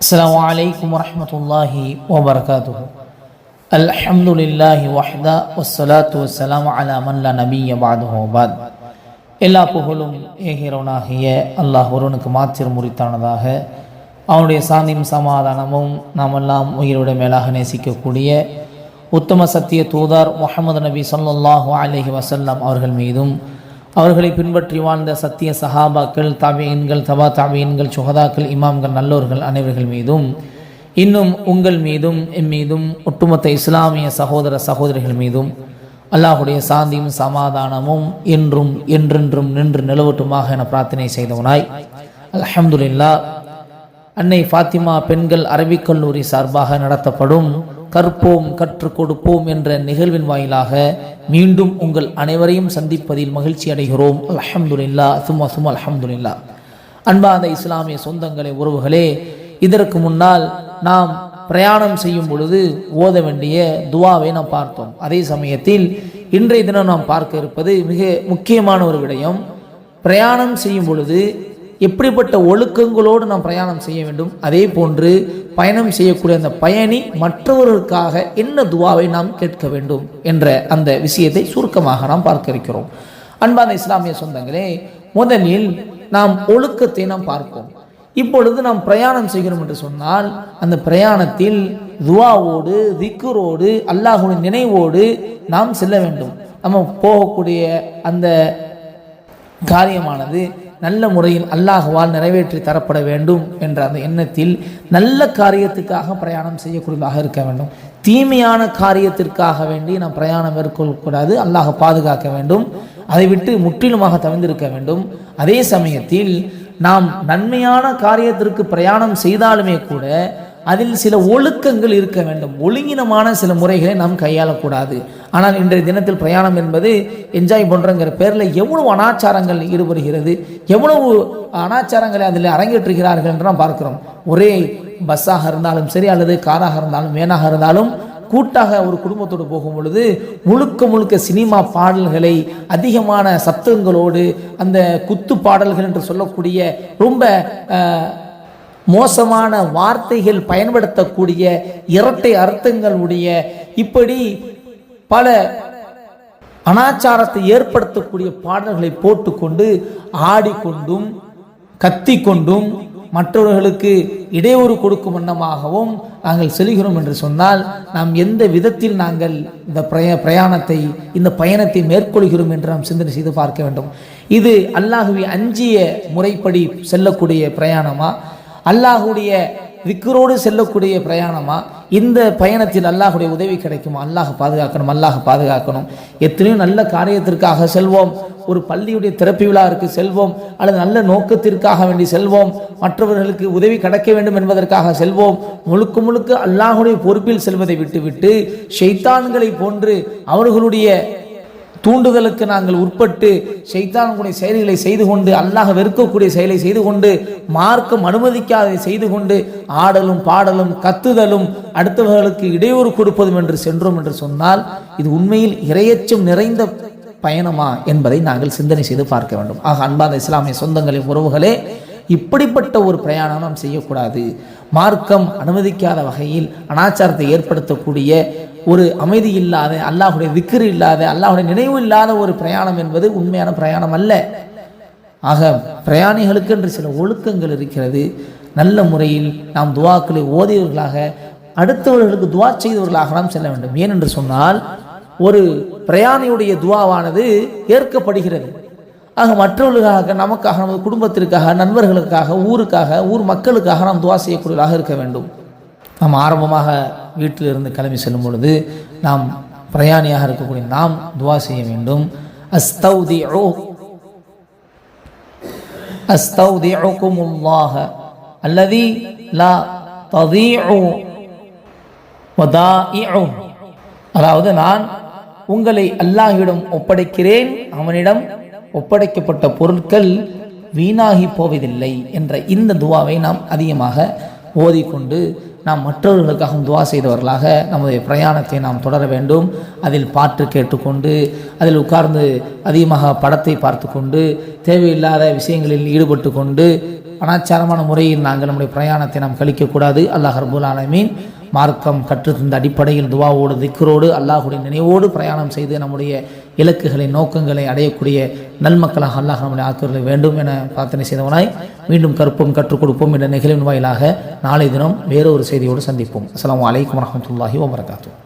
السلام عليكم ورحمة الله وبركاته الحمد لله وحده والصلاة والسلام على من لا نبي بعده وبعد எல்லா புகழும் ஏகிறவனாகிய அல்லாஹ் ஒருவனுக்கு மாத்திரம் முறித்தானதாக அவனுடைய சாந்தியும் சமாதானமும் நாமெல்லாம் உயிரோட மேலாக நேசிக்கக்கூடிய உத்தம சத்திய தூதர் முஹம்மது நபி ஸல்லல்லாஹு அலைஹி வஸல்லம் அவர்கள் மீதும் அவர்களை பின்பற்றி வாழ்ந்த சத்திய சஹாபாக்கள் தாபியன்கள் தபா தாபியன்கள் சுகதாக்கள் இமாம்கள் நல்லோர்கள் அனைவர்கள் மீதும் இன்னும் உங்கள் மீதும் எம் மீதும் ஒட்டுமொத்த இஸ்லாமிய சகோதர சகோதரிகள் மீதும் அல்லாஹுடைய சாந்தியும் சமாதானமும் என்றும் என்றென்றும் நின்று நிலவட்டுமாக என பிரார்த்தனை செய்தவனாய். அல்ஹம்துலில்லா அன்னை ஃபாத்திமா பெண்கள் அரபிக் கல்லூரி சார்பாக நடத்தப்படும் கற்போம் கற்றுக் கொடுப்போம் என்ற நிகழ்வின் வாயிலாக மீண்டும் உங்கள் அனைவரையும் சந்திப்பதில் மகிழ்ச்சி அடைகிறோம். அல்ஹம்துலில்லா. சும்மா சும்மா அல்ஹம்துலில்லா. அன்பார்ந்த இஸ்லாமிய சொந்தங்களே உறவுகளே இதற்கு முன்னால் நாம் பிரயாணம் செய்யும் பொழுது ஓத வேண்டிய துவாவை நாம் பார்த்தோம். அதே சமயத்தில் இன்றைய தினம் நாம் பார்க்க இருப்பது மிக முக்கியமான ஒரு விடயம். பிரயாணம் செய்யும் பொழுது எப்படிப்பட்ட ஒழுக்கங்களோடு நாம் பிரயாணம் செய்ய வேண்டும்? அதே போன்று பயணம் செய்யக்கூடிய அந்த பயணி மற்றவர்களுக்காக என்ன துவாவை நாம் கேட்க வேண்டும் என்ற அந்த விஷயத்தை சுருக்கமாக நாம் பார்க்க இருக்கிறோம். அன்பான இஸ்லாமிய சொந்தங்களே முதலில் நாம் ஒழுக்கத்தை நாம் பார்ப்போம். இப்பொழுது நாம் பிரயாணம் செய்கிறோம் என்று சொன்னால் அந்த பிரயாணத்தில் துவாவோடு திக்குரோடு அல்லாஹுடைய நினைவோடு நாம் செல்ல வேண்டும். நம்ம போகக்கூடிய அந்த காரியமானது நல்ல முறையில் அல்லாஹுவால் நிறைவேற்றி தரப்பட வேண்டும் என்ற அந்த எண்ணத்தில் நல்ல காரியத்துக்காக பிரயாணம் செய்யக்கூடியதாக இருக்க வேண்டும். தீமையான காரியத்திற்காக வேண்டி நாம் பிரயாணம் மேற்கொள்ளக்கூடாது. அல்லாஹ் பாதுகாக்க வேண்டும். அதை விட்டு முற்றிலுமாக தவிர்த்திருக்க வேண்டும். அதே சமயத்தில் நாம் நன்மையான காரியத்திற்கு பிரயாணம் செய்தாலுமே கூட அதில் சில ஒழுக்கங்கள் இருக்க வேண்டும். ஒழுங்கினமான சில முறைகளை நாம் கையாளக்கூடாது. ஆனால் இன்றைய தினத்தில் பிரயாணம் என்பது என்ஜாய் பண்ணுறங்கிற பேரில் எவ்வளவு அனாச்சாரங்கள் ஈடுபடுகிறது எவ்வளவு அனாச்சாரங்களை அதில் அரங்கேற்றுகிறார்கள் என்று நாம் பார்க்கிறோம். ஒரே பஸ்ஸாக இருந்தாலும் சரி அல்லது காராக இருந்தாலும் வேனாக இருந்தாலும் கூட்டாக ஒரு குடும்பத்தோடு போகும் பொழுது முழுக்க முழுக்க சினிமா பாடல்களை அதிகமான சத்தங்களோடு அந்த குத்து பாடல்கள் என்று சொல்லக்கூடிய ரொம்ப மோசமான வார்த்தைகள் பயன்படுத்தக்கூடிய இரட்டை அர்த்தங்களுடைய இப்படி பல அனாச்சாரத்தை ஏற்படுத்தக்கூடிய பாடல்களை போட்டுக்கொண்டு ஆடிக்கொண்டும் கத்திக்கொண்டும் மற்றவர்களுக்கு இடையூறு கொடுக்கும் வண்ணமாகவும் நாங்கள் செல்கிறோம் என்று சொன்னால் நாம் எந்த விதத்தில் நாங்கள் இந்த பிரய பிரயாணத்தை இந்த பயணத்தை மேற்கொள்கிறோம் என்று நாம் சிந்தனை செய்து பார்க்க வேண்டும். இது அல்லாஹுவி அஞ்சிய முறைப்படி செல்லக்கூடிய பிரயாணமா? அல்லாஹுடைய விக்கரோடு செல்லக்கூடிய பிரயாணமா? இந்த பயணத்தில் அல்லாஹுடைய உதவி கிடைக்குமா? அல்லாஹ் பாதுகாக்கணும் அல்லாஹ் பாதுகாக்கணும். எத்தனையோ நல்ல காரியத்திற்காக செல்வோம். ஒரு பள்ளியுடைய திறப்பு விழாவிற்கு செல்வோம். அல்லது நல்ல நோக்கத்திற்காக வேண்டி செல்வோம். மற்றவர்களுக்கு உதவி கிடைக்க வேண்டும் என்பதற்காக செல்வோம். முழுக்க முழுக்க அல்லாஹுடைய பொறுப்பில் செல்வதை விட்டுவிட்டு ஷெய்தான்களை போன்று அவர்களுடைய தூண்டுதலுக்கு நாங்கள் உட்பட்டு ஷைத்தானுடைய செயல்களை செய்து கொண்டு அல்லாஹ் வெறுக்கக்கூடிய செயலை செய்து கொண்டு மார்க்கம் அனுமதிக்காததை செய்து கொண்டு ஆடலும் பாடலும் கத்துதலும் அடுத்தவர்களுக்கு இடையூறு கொடுப்பதும் என்று சென்றோம் என்று சொன்னால் இது உண்மையில் இரையச்சம் நிறைந்த பயணமா என்பதை நாங்கள் சிந்தனை செய்து பார்க்க வேண்டும். ஆக அன்பான இஸ்லாமிய சொந்தங்களின் உறவுகளே இப்படிப்பட்ட ஒரு பிரயாணம் நாம் செய்யக்கூடாது. மார்க்கம் அனுமதிக்காத வகையில் அனாச்சாரத்தை ஏற்படுத்தக்கூடிய ஒரு அமைதி இல்லாத அல்லாஹுடைய விக்கிரி இல்லாத அல்லாஹுடைய நினைவு இல்லாத ஒரு பிரயாணம் என்பது உண்மையான பிரயாணம் அல்ல. ஆக பிரயாணிகளுக்கு என்று சில ஒழுக்கங்கள் இருக்கிறது. நல்ல முறையில் நாம் துவாக்களை ஓதியவர்களாக அடுத்தவர்களுக்கு துவா செய்தவர்களாக நாம் செல்ல வேண்டும். ஏனென்று சொன்னால் ஒரு பிரயாணியுடைய துவாவானது ஏற்கப்படுகிறது. ஆக மற்றவர்களுக்காக நமக்காக நமது குடும்பத்திற்காக நண்பர்களுக்காக ஊருக்காக ஊர் மக்களுக்காக நாம் துவா செய்யக்கூடியவர்களாக இருக்க வேண்டும். நாம் ஆரம்பமாக வீட்டிலிருந்து கிளம்பி செல்லும் பொழுது நாம் பிரயாணியாக இருக்கக்கூடிய நாம் துவா செய்ய வேண்டும். அஸ்தௌதி அஸ்தௌதிஉகுமுல்லாஹ. அல்லதி லா அதாவது நான் உங்களை அல்லாஹிடம் ஒப்படைக்கிறேன். அவனிடம் ஒப்படைக்கப்பட்ட பொருட்கள் வீணாகி போவதில்லை என்ற இந்த துவாவை நாம் அதிகமாக ஓதிக்கொண்டு நாம் மற்றவர்களுக்காகவும் துவா செய்தவர்களாக நமது பிரயாணத்தை நாம் தொடர வேண்டும். அதில் பாட்டு கேட்டுக்கொண்டு அதில் உட்கார்ந்து அதிகமாக படத்தை பார்த்து கொண்டு தேவையில்லாத விஷயங்களில் ஈடுபட்டு கொண்டு அனாச்சாரமான முறையில் நாங்கள் நம்முடைய பிரயாணத்தை நாம் கழிக்கக்கூடாது. அல்லாஹ் ரபுல் ஆலமீன் மார்க்கம் கற்றுத்தந்த அடிப்படையில் துவாவோடு திக்கரோடு அல்லாஹுடைய நினைவோடு பிரயாணம் செய்து நம்முடைய இலக்குகளை நோக்கங்களை அடையக்கூடிய நன்மக்களாக அல்லாஹ் நம்முடைய ஆக்குவதை வேண்டும் என பிரார்த்தனை செய்தவனாய் மீண்டும் கற்போம் கற்றுக் கொடுப்போம் என்ற நிகழ்வின் வாயிலாக நாளை தினம் வேறொரு செய்தியோடு சந்திப்போம். அஸ்லாம் வலைக்கம் வரமத்துல்லாஹி வபரகாத்துஹு.